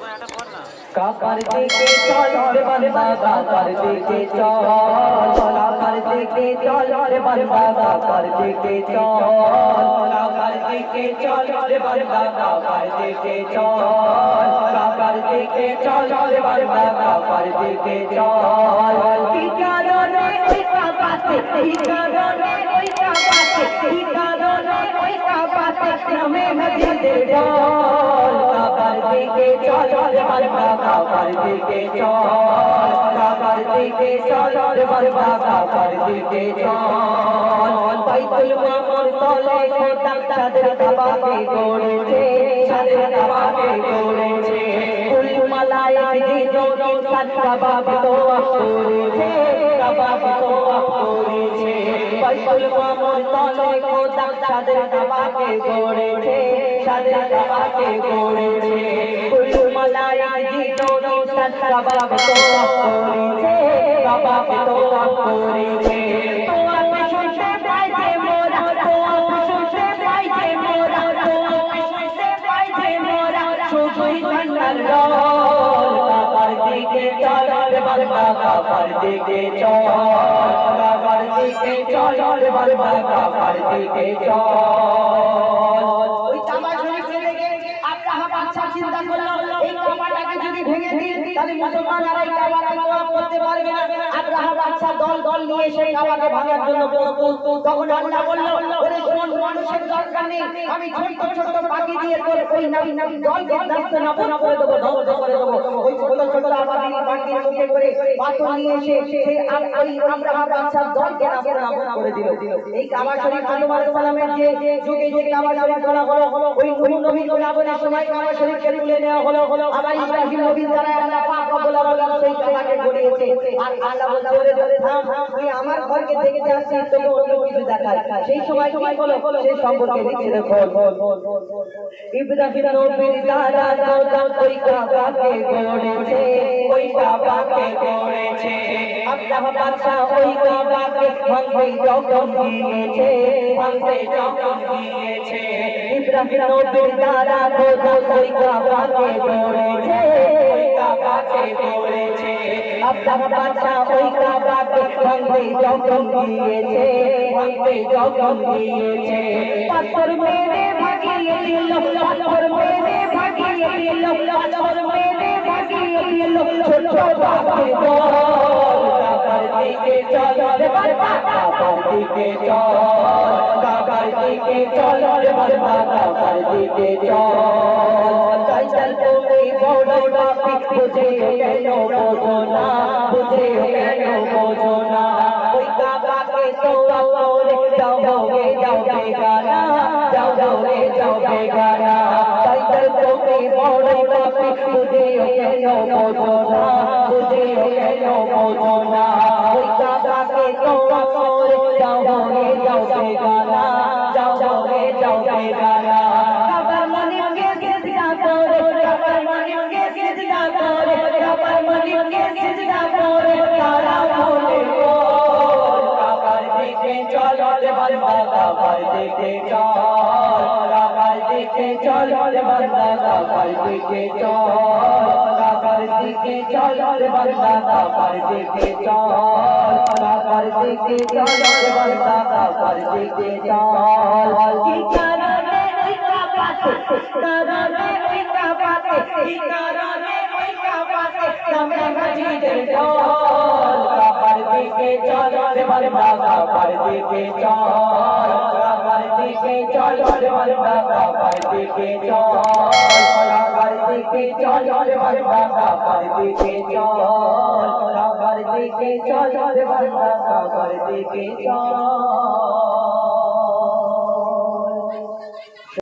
কাকার দিকে চল রে বান্দা কাকার দিকে চল কাকার দিকে চল রে বান্দা কাকার দিকে চল কাকার দিকে চল রে বান্দা কাকার দিকে চল কাকার দিকে চল রে বান্দা কাকার দিকে চল কি কারণে ওই কাকাতে কি কারণে ওই কাকাতে কি কারণে ওই কাকাতে নামে মসজিদের ডল কাকার দিকে চল রে বান্দা কাকার দিকে চল কাকার দিকে চল রে দিকে চল বাইতুল মামুর তলে খোদা চাঁদের কাবাকে গড়েছে চাঁদের কাবাকে গড়েছে ফুল মালায় গড়েছে চাঁদের কাবাকে গড়েছে দিনো তো করেছে কাবাব তো করেছে কাকার দিকে চল রে দিকে চল কাকার দিকে চল রে বাবা কাকার দিকে চল ওই কাবা দেখে আব্রাহাম আচ্ছা চিন্তা করল। ভেঙে দিই তাহলে আর এই কাবাকে তওয়াফ করতে পারবে না। আব্রাহাম আচ্ছা দল দল নিয়ে সেই কাবাকে ভাঙার জন্য প্রস্তুত। তখন আল্লাহ বলল ওরে দরকার নেই। আমি ছোট ছোট পাখি দিয়ে তোর ওই নাবি নাবি দলকে নাচতে নাপনা করে দেবো ধ্বংস করে দেবো। ওই ছোট ছোট আবাদি পাখির মুখে করে পাথর নিয়ে এসে সেই আম- ওই আব্রাহাম আচ্ছা দলকে নাচতে নাপনা করে দিল। এই কাবা শরীফ হনুমান সালামের যে যুগে যে কাবা শরীফ করা হলো ওই নবী নবী গোলাপনের সময় কাবা শরীফকে তুলে নেওয়া হলো। আবার ইব্রাহিম নবীর দ্বারা আল্লাহ পাক রব্বুল আলামিন সেই কাবাকে গড়িয়েছে আর আল্লাহ বলতে বলে বলে থাম তুই আমার ঘরকে দেখতে আসছিস তোকে অন্য কিছু দেখায় সেই সময় কি হলো সেই সম্পর্কে দেখো ইব্রাহিম দাও দাও ওই কাবাকে গড়েছে। ওই কাবাকে গড়েছে। আল্লাহ বাদশা ওই কাবাকে ভাঙতে যখন দিয়েছে ভাঙতে যখন দিয়েছে। পাথর মেরে ভাগিয়ে দিল, পাথর মেরে ভাগিয়ে দিল, পাথর মেরে ভাগিয়ে দিল, ছোট কাকার দিকে চল রে বাবা কাকার দিকে চল কাকার দিকে চল রে বাবা কাকার দিকে চল চাই চল তুমি বড় বাপি, বুঝে কেন বোঝো না, বুঝে কেন বোঝো না। ওই কাকাকে তো আওরে যাও যাও রে যাও বেগানা যাও যাও রে যাও চল তুমি বড় বাপি, বুঝে কেন বোঝো না, বুঝে কেন বোঝো না। যাও বেগানা, যাও রে, যাও বেগানা। কাবার মানিককে সিজদা করে কাবার মানিককে সিজদা করে কাবার মানিককে সিজদা করে, তারা বলে বল কাবার দিকে চল রে বান্দা কাবার দিকে চল কাবার দিকে চল রে বান্দা কাবার দিকে চল। দিকে চল বান্দা কাবার দিকে চল। কাবার দিকে চল বান্দা কাবার দিকে চল। কি কারণে ওই কাবাতে? কারণে ওই কাবাতে? কি কারণে ওই কাবাতে? নামে মসজিদের ঢোল দিকে চল রে বান্দা কাবার দিকে চল কাবার দিকে চল রে বান্দা কাবার দিকে চল কাবার দিকে চল রে বান্দা কাবার দিকে চল কাবার দিকে চল রে বান্দা কাবার দিকে চল